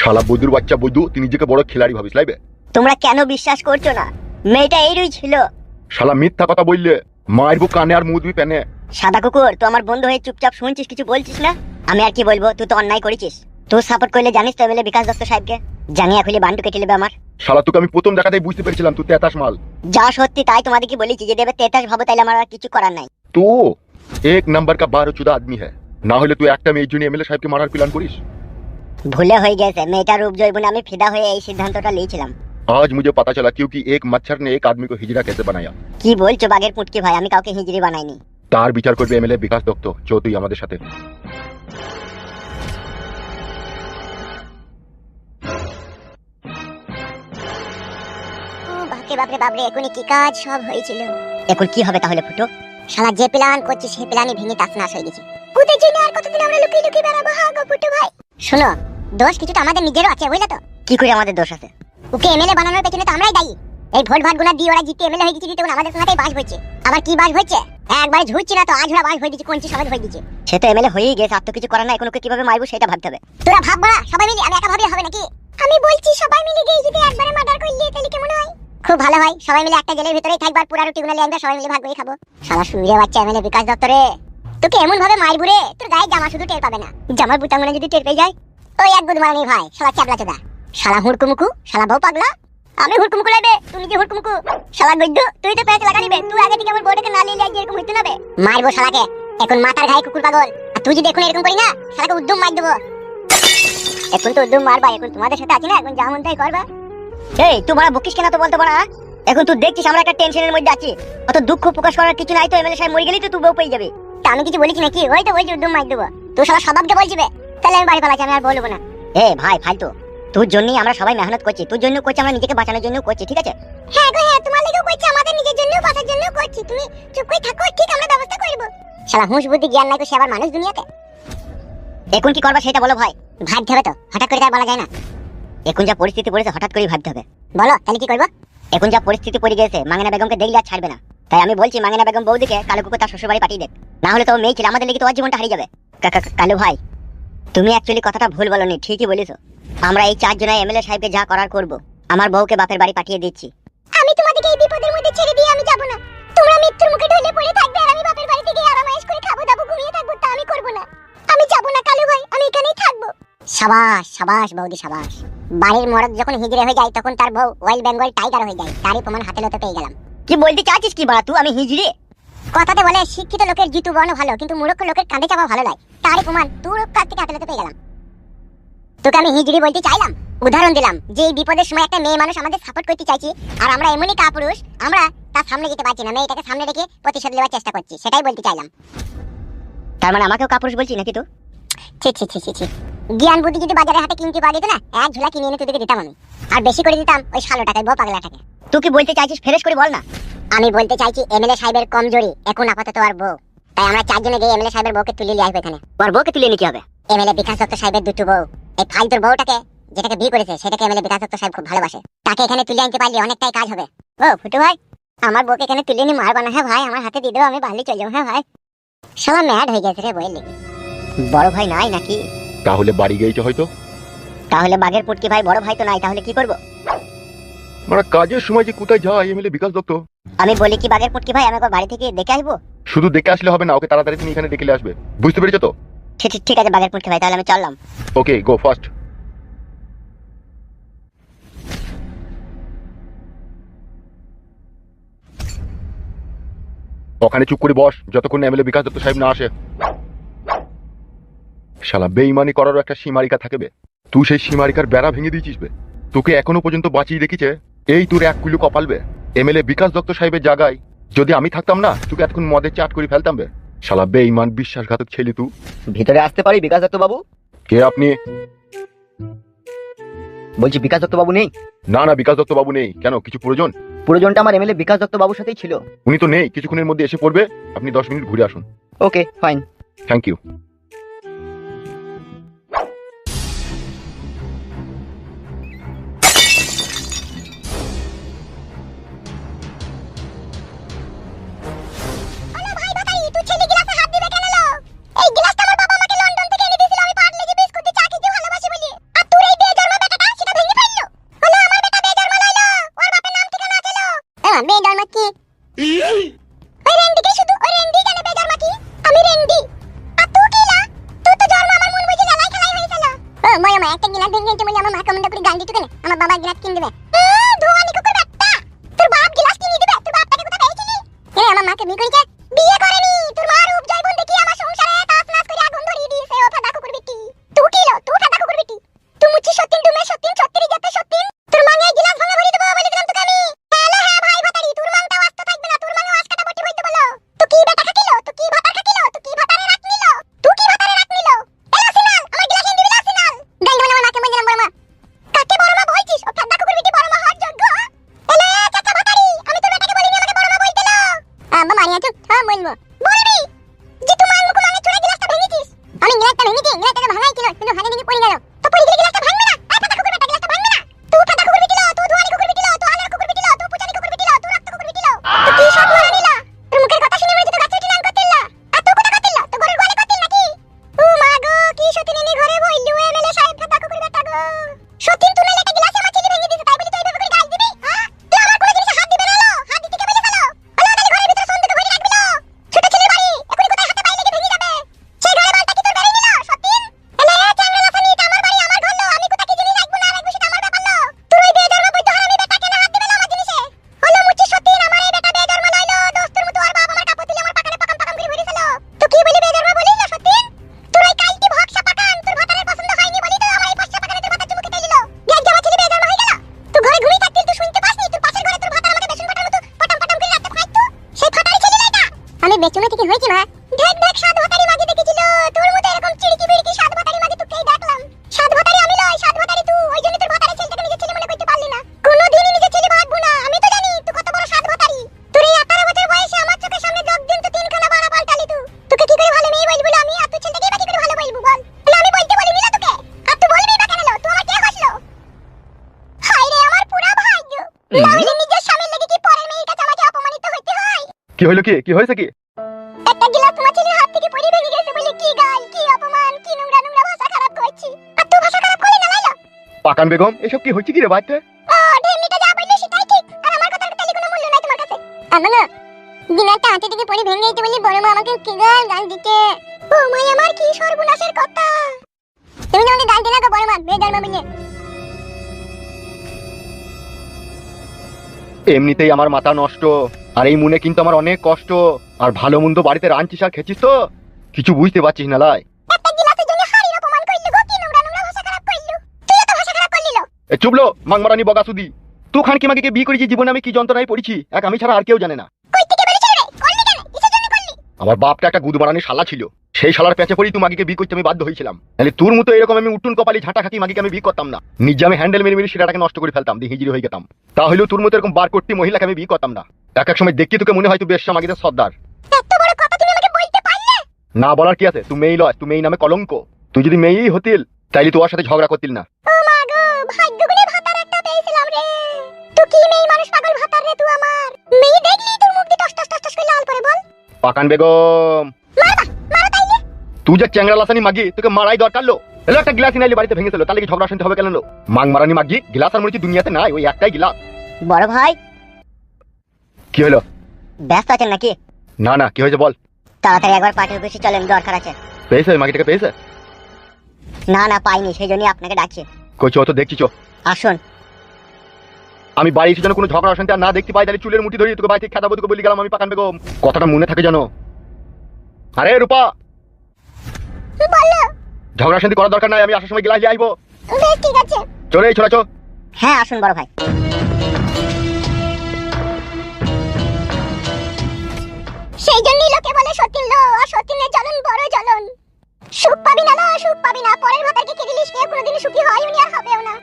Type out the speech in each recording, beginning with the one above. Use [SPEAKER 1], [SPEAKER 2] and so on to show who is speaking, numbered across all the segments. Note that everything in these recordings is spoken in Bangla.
[SPEAKER 1] শালা বৈদুর বাচ্চা বৈদু তুই নিজেকে বড় খেলাড়ি ভাবিস লাইবে?
[SPEAKER 2] তোমরা কেন বিশ্বাস করছ না? মেয়েটা এইরই ছিল।
[SPEAKER 1] শালা মিথ্যা কথা বললে মারবো কানে আর মুদবি পেনে
[SPEAKER 2] সাদা কুকুর তো আমার বন্ধু হয়ে চুপচাপ শুনছিস কিছু বলছিস না? আমি আর কি বলব তুই তো অন্যায় করেছিস। তুই সাপোর্ট করলে জানিস তো বলে বিকাশ দত্ত সাহেবকে? জাঙ্গিয়া খুলে বান্টু কেটে নেবে আমার।
[SPEAKER 1] শালা তোকে আমি প্রথম দেখাতেই বুঝতে পেরেছিলাম তুই তেতাস মাল।
[SPEAKER 2] যা সত্যি তাই তোমাদেরকে বলেছি যে দেবে তেতাস ভাবো তাইলে আমার আর কিছু করার নাই।
[SPEAKER 1] তো এক নাম্বার কা বারো চুদা আদমি হ্যাঁ না হলে তুই একটা মেয়ের জন্য এমএলএ সাহেবকে মারার প্ল্যান করিস?
[SPEAKER 2] ভুলে হয়ে গেছে মেয়েটার রূপ জৈবনে আমি ফিদা হয়ে এই সিদ্ধান্তটা নিয়েছিলাম
[SPEAKER 1] आज मुझे पता चला क्योंकि एक मच्छर ने एक आदमी को हिजड़ा कैसे बनाया
[SPEAKER 2] কি বলছো বাগের পুটকি ভাই আমি কাউকে হিজড়ি বানাইনি
[SPEAKER 1] তার বিচার করবে এমএলএ বিকাশ দত্ত চো তুই আমাদের সাথে
[SPEAKER 2] ও বাপরে বাপরে বাপরে এখনই কি কাজ সব হয়েছিল এখন কি হবে তাহলে ফুটো শালা যে প্ল্যান করছি সেই প্ল্যানই ভেঙে তাসনাস হয়ে গেছে ওদের জন্য আর কতদিন আমরা লুকিয়ে লুকিয়ে বেড়াবো হা গো ফুটো ভাই শোনো দোষ কিছুটা আমাদের নিজেরও আছে বুঝলে তো? কি করে আমাদের দোষ আছে? ওকে এমএলএ বানানোর পেছনে তো আমরাই দায়ী। এই ভোট ভাটগুলা দিয়ে ওরা জিতে এমএলএ হয়ে গেছে দিতে আমাদের কথাতেই বাস হয়েছে। আবার কি বাস হয়েছে? একবার ঝুড়ছি না তো আজ ওরা বাস হয়ে গেছে কোনটি সমাজ হয়ে গেছে সে তো এমএলএ হয়েই গেছে আর তো কিছু করার নাই এখন ওকে কীভাবে মারবো সেটা ভাবতে হবে। তোরা ভাববা না সবাই মিলে আমি একা ভাবলে হবে নাকি? আমি বলছি সবাই মিলে গিয়ে যদি একবারে মার্ডার করলে তাহলে কেমন হয়? খুব ভালো হয় সবাই মিলে একটা জেলের ভিতরেই থাকবার পুরা রুটি গুলো আমরা সবাই মিলে ভাগ করে খাব। সারা সুবিধা বাচ্চা এমএলএ বিকাশ দপ্তরে। তোকে এমন ভাবে মারবো রে তোর গায়ে জামা শুধু টের পাবে না। জামার বুটাঙ্গনে যদি টের পেয়ে যায় ওই এক ভাই, শালা চোদা। শালা হুড়কুমুকু, শালা বউ পাগলা। আমি হুড়কুমুকু লাইবে তুই নিজে হুড়কুমুকু। শালা গদ্য তুই তো প্যাঁচ লাগানিবে তুই আগে থেকে আমার না এরকম হইতে না বে মারবো শালাকে। এখন মাথার ঘায়ে কুকুর পাগল। আর তুই যদি এখন এরকম করি না, শালাকে উদ্যম মার দেবো। এখন তো উদ্যম মারবা এখন তোমাদের সাথে আছি না, এখন যা মন তাই করবা। এই তোমার বকিস কেন তো বলতে পারা এখন তুই দেখছিস আমরা একটা টেনশনের মধ্যে আছি। অত দুঃখ প্রকাশ করার কিছু নাই তো, এমএলএ সাহেব মরে গেলেই তো তুই বউ পেয়ে যাবে। তা আমি কিছু বলেছি নাকি? ওই তো বলছি উদ্যম মার দেবো। তুই শালা স্বভাবকে বলছিবে তাহলে আমি বাড়ি পালাচ্ছি আমি আর বলব না। এ ভাই ফালতু। তোর জন্যই আমরা সবাই মেহনত করছি। তোর জন্য করছি আমরা নিজেকে বাঁচানোর জন্য করছি ঠিক আছে? হ্যাঁ গো হ্যাঁ তোমার লেগেও করছি আমাদের নিজের জন্য বাঁচার জন্য করছি। তুমি চুপ করে থাকো ঠিক আমরা ব্যবস্থা করব শালা হুঁশ বুদ্ধি জ্ঞান নাই তো সে আবার মানুষ দুনিয়াতে। এখন কি করবা সেটা বলো ভাই। ভাবতে হবে তো হঠাৎ করে তার বলা যায় না। এখন যা পরিস্থিতি পড়েছে হঠাৎ করেই ভাবতে হবে বলো তাহলে কি করব? এখন যা পরিস্থিতি পড়ে গেছে মাঙ্গনা বেগমকে দেখলে আর ছাড়বে না। তাই আমি বলছি মাঙ্গনা বেগম বৌদিকে কালো কুকুর তার শ্বশুর বাড়ি পাঠিয়ে দেখ না হলে তো মেয়ে ছিল আমাদের লেগে তোমার জীবনটা হারিয়ে যাবে। কালু ভাই তুমি অ্যাকচুয়ালি কথাটা ভুল বলনি ঠিকই বলেছ। আমরা এই চারজনে এমএলএ সাহেবকে যা করার করব আমার বউকে বাপের বাড়ি পাঠিয়ে দিচ্ছি। আমি তোমাদেরকে এই বিপদের মধ্যে ছেড়ে দিয়ে আমি যাব না। তোমরা মৃত্যুর মুখে ঢলে পড়ে থাকবে আর আমি বাপের বাড়ি থেকে আরামাইশ করে খাব দাবো ঘুমিয়ে থাকব তা আমি করব না। আমি যাব না কালু ভাই আমি এখানেই থাকব। সাবাস সাবাস বৌদি সাবাস। বাড়ির মরদ যখন হিজড়ে হয়ে যায় তখন তার বউ ওয়াইল্ড বেঙ্গল টাইগার হয়ে যায়। তারই প্রমাণ হাতে লতে পেয়ে গেলাম। কি বলতে চাচ্ছিস কি বাড়া তুই আমি হিজড়ে? কথাতে বলে শিক্ষিত লোকের জিতু বর্ণ ভালো কিন্তু মূর্খ লোকের কাঁধে চাপা ভালো লাগে তারই প্রমাণ তোর কাছ থেকে হাতে পেয়ে গেলাম। তোকে আমি হিজড়ি বলতে চাইলাম? উদাহরণ দিলাম যে এই বিপদের সময় একটা মেয়ে মানুষ আমাদের সাপোর্ট করতে চাইছি আর আমরা এমনই কাপুরুষ আমরা তার সামনে যেতে পারছি না মেয়েটাকে সামনে রেখে প্রতিশোধ নেওয়ার চেষ্টা করছি সেটাই বলতে চাইলাম। তার মানে আমাকেও কাপুরুষ বলছি নাকি তো? ছি ছি ছি ছি ছি। জ্ঞান বুদ্ধি যদি বাজারে হাটে কিনতে যেত না এক ঝোলা কিনে এনে তোদেরকে দিতাম আমি। আর বেশি করে দিতাম ওই শালো টাকায় বউ পাগলাটাকে। তুই কি বলতে চাইছিস ফ্রেশ করে বল না। আমি বলতে চাইছি এমএলএ সাহেবের কমজোরি এখন আপাতত আর বউ। তাই আমরা চারজনে গিয়ে এমএলএ সাহেবের বউকে তুলে নিয়ে আসব এখানে। ওর বউকে তুলে নিয়ে কি হবে? এমএলএ বিকাশ দত্ত সাহেবের দুটো বউ। এই ফালতুর বউটাকে যেটাকে বিয়ে করেছে সেটাকে এমএলএ বিকাশ দত্ত সাহেব খুব ভালোবাসে। তাকে এখানে তুলে আনতে পারলে অনেকটাই কাজ হবে। ও ফুটু ভাই আমার বউকে এখানে তুলে নিয়ে মারবা না হ্যাঁ ভাই? আমার হাতে দিয়ে দেবো আমি বালি চলে যাব হ্যাঁ ভাই? সবাই ম্যাড হয়ে গেছে রে বইয়ের লেগে। বড় ভাই নাই নাকি?
[SPEAKER 1] তাহলে বাড়ি গিয়েছে হয়তো।
[SPEAKER 2] তাহলে বাঘের পুটকি ভাই বড় ভাই তো নাই তাহলে কি করব?
[SPEAKER 1] মানে কাজের সময় যে কোথায় যায় এমএলএ বিকাশ দত্ত?
[SPEAKER 2] আমি বলি কি বাঘের পুটকি ভাই আমি একবার বাড়ি থেকে দেখে আসব?
[SPEAKER 1] শুধু দেখে আসলে হবে না ওকে তাড়াতাড়ি তুমি এখানে দেখে আসবে। বুঝতে পেরেছ তো?
[SPEAKER 2] ঠিক ঠিক- আছে বাঘের পুটকি ভাই তাহলে আমি চললাম।
[SPEAKER 1] ওকে গো ফার্স্ট ওখানে চুপ করে বস যতক্ষণ এমএলএ বিকাশ দত্ত সাহেব না আসে। শালা বেইমানি করারও একটা সীমারিকা থাকবে তুই সেই সীমারিকার বেড়া ভেঙে দিয়েছিস বে। তোকে এখনও পর্যন্ত বাঁচিয়ে রেখেছে এই তোর এক কুলু কপালবে এমএলএ বিকাশ দত্ত সাহেবের জায়গায় যদি আমি থাকতাম না তোকে এতক্ষণ মদের চাট করে ফেলতাম বে। শালা বেইমান বিশ্বাসঘাতক ছেলে তুই
[SPEAKER 3] ভিতরে আসতে পারি বিকাশ দত্ত বাবু?
[SPEAKER 1] কে আপনি?
[SPEAKER 3] বলছি বিকাশ দত্ত বাবু নেই?
[SPEAKER 1] না না বিকাশ দত্ত বাবু নেই। কেন কিছু প্রয়োজন?
[SPEAKER 3] প্রয়োজনটা আমার এমএলএ বিকাশ দত্ত বাবুর সাথেই ছিল।
[SPEAKER 1] উনি তো নেই কিছুক্ষণের মধ্যে এসে পড়বে। আপনি দশ মিনিট ঘুরে আসুন।
[SPEAKER 2] Okay fine. Thank you. আমার মা কমেন্ট করে গান দিতে কেন আমার বাবা গ্রাফ কিনে দেবে বলব বলবি? যে তোমার মার মুখে মাঙে চুরা গিলাসটা ভেঙেছিস। আমি গ্লাসটা ভেঙেছি গ্লাসটা ভাঙাই ছিল কিন্তু হাতে তো পড়ে গেলে। নিজের স্বামীর লেগে কি পরের মেয়ের কাছে আমাকে অপমানিত হইতে হয়?
[SPEAKER 1] কি হইল কি? কি হয়েছে কি?
[SPEAKER 2] একটা গিলাস তোমার ছেলের হাত থেকে পড়ে ভেঙে গেছে বলে কি গাল কি অপমান কি নোংরা নোংরা ভাষা খারাপ করছি? আর তুই ভাষা খারাপ করলি না লাইলা?
[SPEAKER 1] পাকান বেগম এসব কি হচ্ছে কি রে বাড়িতে?
[SPEAKER 2] ও ঢেমিটা যা বলল সেটাই ঠিক। আর আমার কথার তাহলে কোনো মূল্য নাই তোমার কাছে। আমার না গিলাসটা হাতে থেকে পড়ে ভেঙে গেছে বলে বড় মা আমাকে কি গাল গাল দিতে
[SPEAKER 1] এমনিতেই আমার মাথা নষ্ট। আর এই মনে কিন্তু আমার অনেক কষ্ট। আর ভালো মন্দ বাড়িতে রাঁধছিস আর খেছিস তো? কিছু বুঝতে পারছিস না লাই। চুপলো মাংমারানি বগাসুদি তুই খানকি মাগিকে বিয়ে করেছি জীবনে আমি কি যন্ত্রণায় পড়েছি? এক আমি ছাড়া আর কেউ জানে না। আমার বাপটা একটা গুদমারানি শালা ছিল। সেই শালার পেঁচে পড়ি তুই মাগিকে বি করতে আমি বাধ্য হয়েছিলাম। তাহলে তোর মতো এরকম আমি উটুন কপালি ঝাঁটা খাকি মাগিকে আমি বি করতাম না। নিজে আমি হ্যান্ডেল মেরে মেরে সেটাকে নষ্ট করে ফেলতাম দিয়ে হিজিরি হয়ে যেতাম। তাহলেও তোর মতো এরকম বার করতে মহিলাকে আমি বি করতাম না। এক এক সময় দেখি তোকে মনে হয় তুই বেশ মাগিদের সর্দার।
[SPEAKER 2] এত বড় কথা তুমি আমাকে বলতে পারলে?
[SPEAKER 1] না বলার কি আছে? তুই মেয়ে লয় তুই মেয়ে নামে কলঙ্ক। তুই যদি মেয়েই হতিল তাইলে তোর সাথে ঝগড়া করতিল না।
[SPEAKER 2] ও মা গো ভাগ্য গুনে ভাতার একটা পেয়েছিলাম রে। তুই কি মেয়ে মানুষ পাগল ভাতার রে তুই আমার? মেয়ে দেখলি তোর মুখ দিয়ে টস টস টস টস করে লাল পরে বল।
[SPEAKER 1] পাকান বেগম। তুই যে চ্যাংরা লাসানি মাগি তোকে মারাই দরকার লো। এলো একটা গ্লাস নাইলে বাড়িতে ভেঙেছিল তাহলে কি ঝগড়া শুনতে হবে কেন লো? মাং মারানি মাগি গ্লাস আর হচ্ছে দুনিয়াতে নাই ওই একটাই গ্লাস।
[SPEAKER 3] বড় ভাই।
[SPEAKER 1] কি হলো?
[SPEAKER 3] ব্যস্ত আছেন নাকি?
[SPEAKER 1] না না কি হয়েছে বল?
[SPEAKER 3] তাড়াতাড়ি একবার পার্টি অফিসে চলেন দরকার আছে।
[SPEAKER 1] পেয়েছে মাগিটাকে পেয়েছে?
[SPEAKER 3] না না পাইনি সেই জন্যই আপনাকে ডাকছি।
[SPEAKER 1] কই চো তো দেখছি চো।
[SPEAKER 3] আসুন।
[SPEAKER 1] আমি বাড়ি এসে যেন কোনো ঝগড়া অশান্তি আর না দেখতে পাই তাহলে চুলের মুঠি ধরিয়ে তোকে বাড়ি থেকে খেদাবো তোকে বলি গেলাম আমি পাকান বেগম কথাটা মনে থাকে জানো আরে রূপা! ঝগড়া শান্তি করার দরকার নাই আমি আসার সময় গেলাস আইবো।
[SPEAKER 2] বেশ ঠিক আছে।
[SPEAKER 1] চলে এই ছোড়াচো
[SPEAKER 3] হ্যাঁ আসুন বড় ভাই।
[SPEAKER 2] সেই জন্যই লোকে বলে সতীন লো আর সতীনের জ্বলন বড় জ্বলন। সুখ পাবি না লো সুখ পাবি না পরের ভাতারকে খেয়ে দিলিস? কেউ কোনোদিন সুখী হয় উনি আর হবেও না।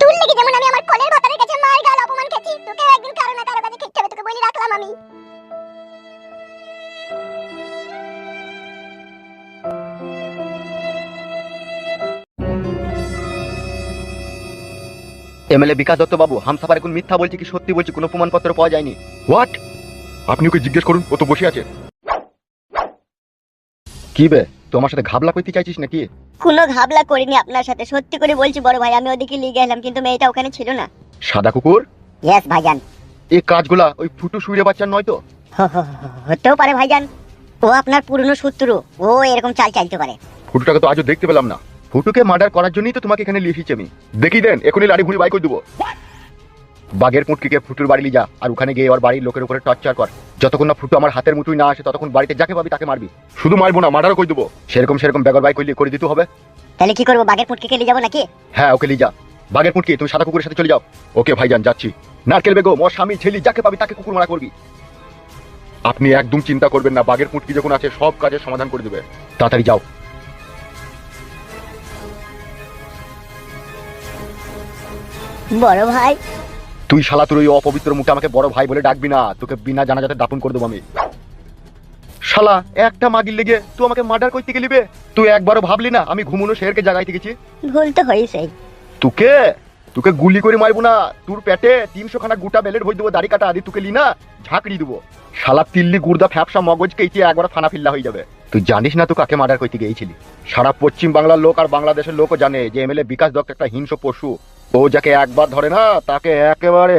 [SPEAKER 2] তুল লেগে যেমন আমি আমার কলের ভাতারের কাছে মার গাল অপমান খেয়েছি তোকেও একদিন কারও না কারও কাছে খেতে হবে তোকে বলে রাখলাম আমি।
[SPEAKER 1] এমএলএ বিকাশ দত্ত বাবু হামসাফার এখন মিথ্যা বলছে কি সত্যি বলছে কোনো প্রমাণপত্র পাওয়া যায়নি। হোয়াট আপনি ওকে জিজ্ঞেস করুন ও তো বসে আছে। কি বে তুই আমার সাথে ঘাবলা করতে চাইছিস নাকি?
[SPEAKER 3] কোনো ঘাবলা করিনি আপনার সাথে সত্যি করে বলছি বড় ভাই আমি ওদিকে লিগে এলাম কিন্তু মেয়েটা ওখানে ছিল না।
[SPEAKER 1] সাদা কুকুর?
[SPEAKER 3] ইয়েস ভাইজান।
[SPEAKER 1] এই কাজগুলা ওই ফুটু সুইরে বাচ্চার নয় তো?
[SPEAKER 3] হ- হ- হ- হতেও পারে ভাইজান। ও আপনার পুরনো শত্রু ও এরকম চাল চাইতে পারে।
[SPEAKER 1] ফুটুটাকে তো আজও দেখতে পেলাম না। ফুটুকে মার্ডার করার জন্যই তো তোমাকে এখানে এসেছি আমি। দেখি দেন এখনই লাড়ি ভুড়ি বাই করে দেবো। বাঘের পুটকিকে ফুটুর বাড়ি নিয়ে যা আর ওখানে গিয়ে ওর বাড়ির লোকের উপরে টর্চার কর। যতক্ষণ না ফুটু আমার হাতের মুঠুই না আসে ততক্ষণ বাড়িতে যাকে পাবি তাকে মারবি। শুধু মারবো না মার্ডারও করে দেবো। সেরকম সেরকম বেগর বাই করলে করে দিতে হবে।
[SPEAKER 3] তাহলে কি করব বাঘের পুটকে নিয়ে যাব নাকি?
[SPEAKER 1] হ্যাঁ ওকে লিয়ে যা। বাঘের পুটকি তুমি সাদা কুকুরের সাথে চলে যাও। ওকে ভাইজান যাচ্ছি। নারকেল বেগম ওর স্বামী ছেলে যাকে পাবি তাকে কুকুর মারা করবি। আপনি একদম চিন্তা করবেন না বাঘের পুটকি যখন আছে সব কাজের সমাধান করে দেবে। তাড়াতাড়ি যাও।
[SPEAKER 3] বড় ভাই।
[SPEAKER 1] তুই শালা তোর ওই অপবিত্র মুখে আমাকে বড় ভাই বলে ডাকবি না। তোকে বিনা জানাজাতে দাপন করে দেবো আমি। শালা একটা মাগির লেগে তুই আমাকে মার্ডার করতে গেলিবে তুই একবারও ভাবলি না আমি ঘুমুনো শেরকে জাগাইতে গেছি?
[SPEAKER 3] ভুল তো হয়েছেই
[SPEAKER 1] তোকে? তোকে গুলি করে মারবো না। তোর পেটে তিনশো খানা গোটা বেলেট ভরে দেবো দাড়ি কাটা আদি তোকে লি না ঝাঁকড়ি দেবো। শালা তিল্লি গুর্দা ফ্যাপসা মগজ কেটে একবার ফানা ফিল্লা হয়ে যাবে। তুই জানিস না তুই কাকে মার্ডার করতে গিয়েছিলি? সারা পশ্চিম বাংলার লোক আর বাংলাদেশের লোকও জানে যে এমএলএ বিকাশ দত্ত একটা হিংস্র পশু। ও যাকে একবার ধরে না তাকে একেবারে